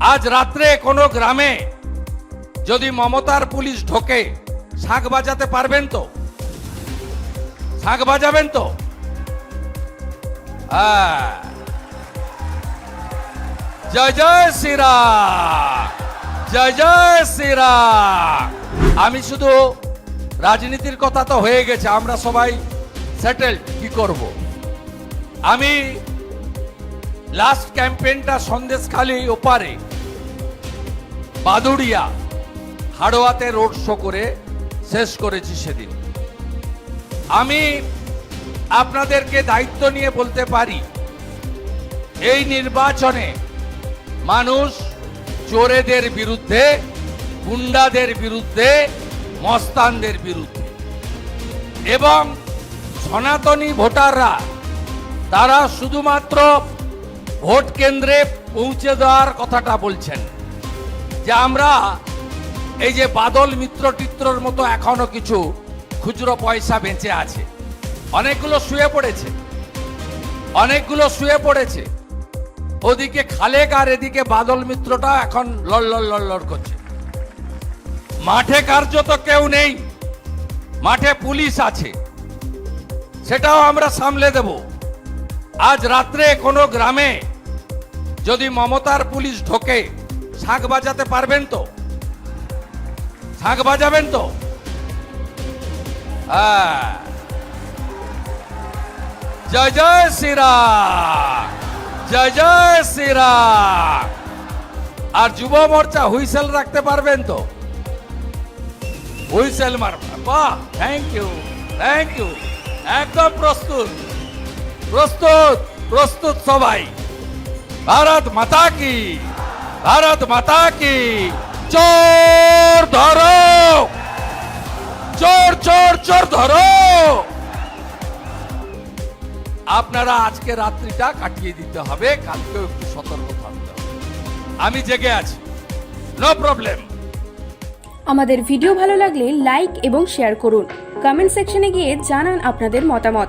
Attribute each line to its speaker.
Speaker 1: আজ রাত্রে কোনো গ্রামে যদি মমতার পুলিশ ঢোকে শাঁখ বাজাতে পারবেন তো? শাঁখ বাজাবেন তো? হ্যাঁ। জয় জয় শ্রীরাম। জয় জয় শ্রীরাম। আমি শুধু রাজনীতির কথা তো হয়ে গেছে, আমরা সবাই সেটেল কি করব? আমি লাস্ট ক্যাম্পেইনটা সন্দেশখালী ওপারে। বাদুড়িয়া, হাড়োয়াতে রোড শো করে শেষ করেছি সেদিন। আমি আপনাদেরকে দায়িত্ব নিয়ে বলতে পারি, এই নির্বাচনে মানুষ চোরেদের বিরুদ্ধে, গুন্ডাদের বিরুদ্ধে, মস্তানদের বিরুদ্ধে। এবং সনাতনী ভোটাররা, তারা শুধুমাত্র ভোট কেন্দ্রে পৌঁছে দেওয়ার কথাটা বলছেন। যে আমরা এই যে বাদল মিত্র টিত্রর মতো এখনও কিছু খুচরো পয়সা বেঁচে আছে। অনেকগুলো শুয়ে পড়েছে। অনেকগুলো শুয়ে পড়েছে। ওদিকে খালেক আর এদিকে বাদল মিত্রটা এখন লড় লড় করছে। মাঠে কার্য তো কেউ নেই। মাঠে পুলিশ আছে। সেটাও আমরা সামলে দেব। আজ রাত্রে কোনো গ্রামে যদি মমতার পুলিশ ঢোকে শাঁখ বাজাতে পারবেন তো? শাঁখ বাজাবেন তো? হ্যাঁ। জয় জয় শ্রীরাম। জয় জয় শ্রীরাম। আর যুব মোর্চা হুইসেল রাখতে পারবেন তো? Whistle thank you thank you একদম প্রস্তুত প্রস্তুত প্রস্তুত সবাই। ভারত মাতা কি? ভারত মাতা কি? চোর ধরো! চোর চোর চোর ধরো! আপনারা আজকে রাত্রিটা কাটিয়ে দিতে হবে, কালকেও একটু সতর্ক থাকতে হবে। আমি জেগে আছি। নো প্রবলেম
Speaker 2: আমাদের ভিডিও ভালো লাগলে লাইক এবং শেয়ার করুন। কমেন্ট সেকশনে গিয়ে জানান আপনাদের মতামত।